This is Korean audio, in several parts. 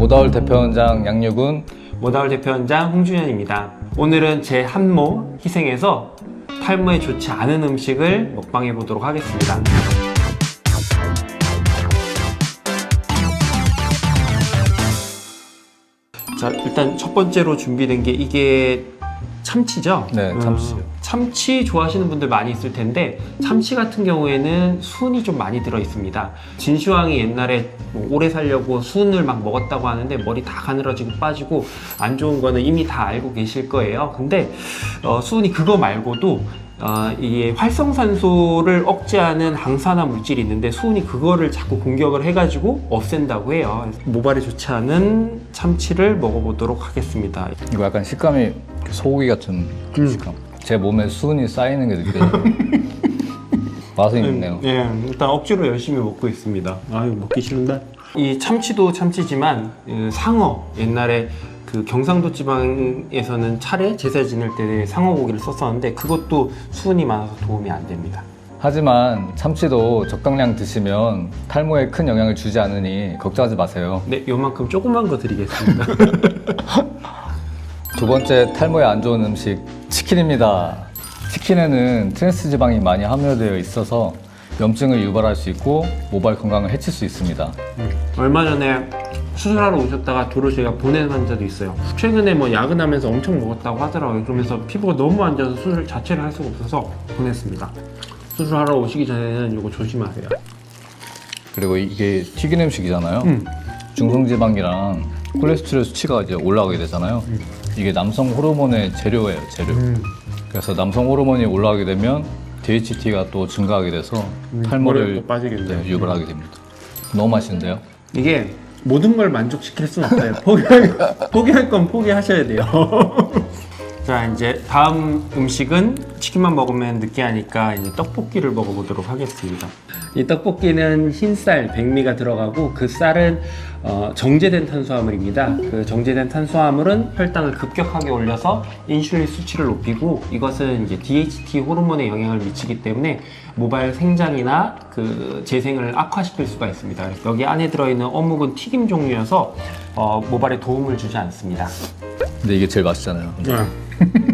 모다울 대표원장 양육은 모다울 대표원장 홍준현입니다. 오늘은 제 한모 희생해서 탈모에 좋지 않은 음식을 먹방해 보도록 하겠습니다. 자, 일단 첫 번째로 준비된 게 이게 참치죠? 네, 참치요. 음, 참치 좋아하시는 분들 많이 있을 텐데 참치 같은 경우에는 순이 좀 많이 들어 있습니다. 진시황이 옛날에 뭐 오래 살려고 순을 막 먹었다고 하는데 머리 다 가늘어지고 빠지고 안 좋은 거는 이미 다 알고 계실 거예요. 근데 어, 순이 그거 말고도 어, 이 활성산소를 억제하는 항산화 물질이 있는데 수은이 그거를 자꾸 공격을 해가지고 없앤다고 해요. 모발에 좋지 않은 참치를 먹어보도록 하겠습니다. 이거 약간 식감이 소고기 같은 음. 식감. 제 몸에 수은이 쌓이는 게 느껴져요. 맛은 있네요. 예, 일단 억지로 열심히 먹고 있습니다. 아유, 먹기 싫은데. 이 참치도 참치지만 그 상어 옛날에 그 경상도 지방에서는 차례 제사 지낼 때 상어 고기를 썼었는데 그것도 수은이 많아서 도움이 안 됩니다. 하지만 참치도 적당량 드시면 탈모에 큰 영향을 주지 않으니 걱정하지 마세요. 네, 요만큼 조그만 거 드리겠습니다. 두 번째 탈모에 안 좋은 음식 치킨입니다. 치킨에는 트랜스 지방이 많이 함유되어 있어서 염증을 유발할 수 있고 모발 건강을 해칠 수 있습니다. 얼마 전에 수술하러 오셨다가 도로 제가 보낸 환자도 있어요. 최근에 뭐 야근하면서 엄청 먹었다고 하더라고요. 그러면서 피부가 너무 안 좋아서 수술 자체를 할 수가 없어서 보냈습니다. 수술하러 오시기 전에는 이거 조심하세요. 그리고 이게 튀긴 음식이잖아요. 음. 중성지방이랑 콜레스테롤 수치가 이제 올라가게 되잖아요. 이게 남성 호르몬의 재료예요, 재료. 그래서 남성 호르몬이 올라가게 되면 DHT가 또 증가하게 돼서 머리가 탈모를 또 빠지겠네요. 네, 유발하게 됩니다. 너무 맛있는데요? 이게 모든 걸 만족시킬 수는 없어요. 포기할, 포기할 건 포기하셔야 돼요. 자, 이제 다음 음식은 치킨만 먹으면 느끼하니까 이제 떡볶이를 먹어보도록 하겠습니다. 이 떡볶이는 흰쌀, 백미가 들어가고 그 쌀은 어, 정제된 탄수화물입니다. 그 정제된 탄수화물은 혈당을 급격하게 올려서 인슐린 수치를 높이고 이것은 이제 DHT 호르몬에 영향을 미치기 때문에 모발 생장이나 그 재생을 악화시킬 수가 있습니다. 그래서 여기 안에 들어있는 어묵은 튀김 종류여서 어, 모발에 도움을 주지 않습니다. 근데 이게 제일 맛있잖아요.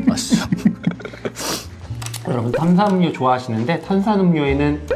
맛있죠? 여러분 탄산음료 좋아하시는데 탄산음료에는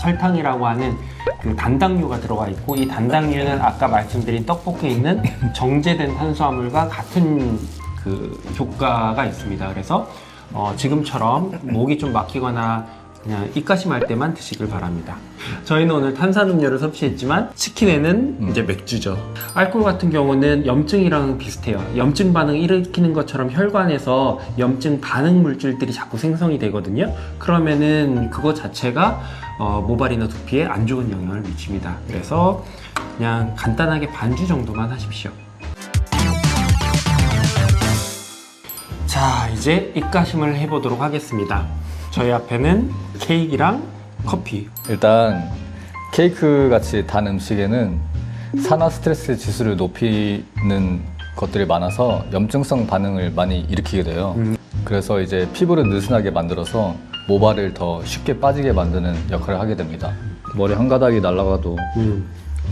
설탕이라고 하는 그 단당류가 들어가 있고 이 단당류는 아까 말씀드린 떡볶이에 있는 정제된 탄수화물과 같은 그 효과가 있습니다. 그래서 어, 지금처럼 목이 좀 막히거나 그냥 입가심할 때만 드시길 바랍니다. 저희는 오늘 탄산음료를 섭취했지만 치킨에는 이제 맥주죠. 알코올 같은 경우는 염증이랑 비슷해요. 염증 반응 일으키는 것처럼 혈관에서 염증 반응 물질들이 자꾸 생성이 되거든요. 그러면은 그거 자체가 어, 모발이나 두피에 안 좋은 영향을 미칩니다. 그래서 그냥 간단하게 반주 정도만 하십시오. 자, 이제 입가심을 해보도록 하겠습니다. 저희 앞에는 케이크랑 커피. 일단 케이크 같이 단 음식에는 산화 스트레스 지수를 높이는 것들이 많아서 염증성 반응을 많이 일으키게 돼요. 음. 그래서 이제 피부를 느슨하게 만들어서 모발을 더 쉽게 빠지게 만드는 역할을 하게 됩니다. 머리 한 가닥이 날아가도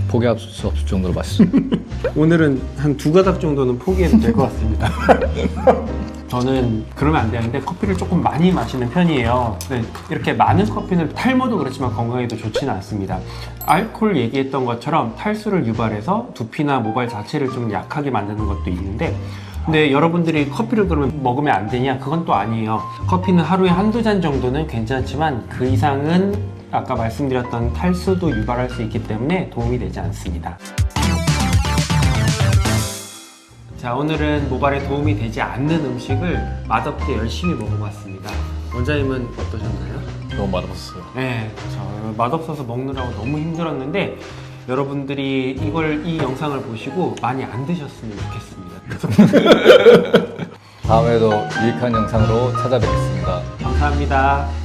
포기할 수 없을 정도로 맛있습니다. 오늘은 한 두 가닥 정도는 포기해도 될 것 같습니다. 저는 그러면 안 되는데 커피를 조금 많이 마시는 편이에요. 근데 이렇게 많은 커피는 탈모도 그렇지만 건강에도 좋지는 않습니다. 알코올 얘기했던 것처럼 탈수를 유발해서 두피나 모발 자체를 좀 약하게 만드는 것도 있는데 근데 여러분들이 커피를 그러면 먹으면 안 되냐? 그건 또 아니에요. 커피는 하루에 한두 잔 정도는 괜찮지만 그 이상은 아까 말씀드렸던 탈수도 유발할 수 있기 때문에 도움이 되지 않습니다. 자 오늘은 모발에 도움이 되지 않는 음식을 맛없게 열심히 먹어봤습니다. 원장님은 어떠셨나요? 너무 맛없었어요. 네, 저 맛없어서 먹느라고 너무 힘들었는데 여러분들이 이걸 이 영상을 보시고 많이 안 드셨으면 좋겠습니다. 다음에도 유익한 영상으로 찾아뵙겠습니다. 감사합니다.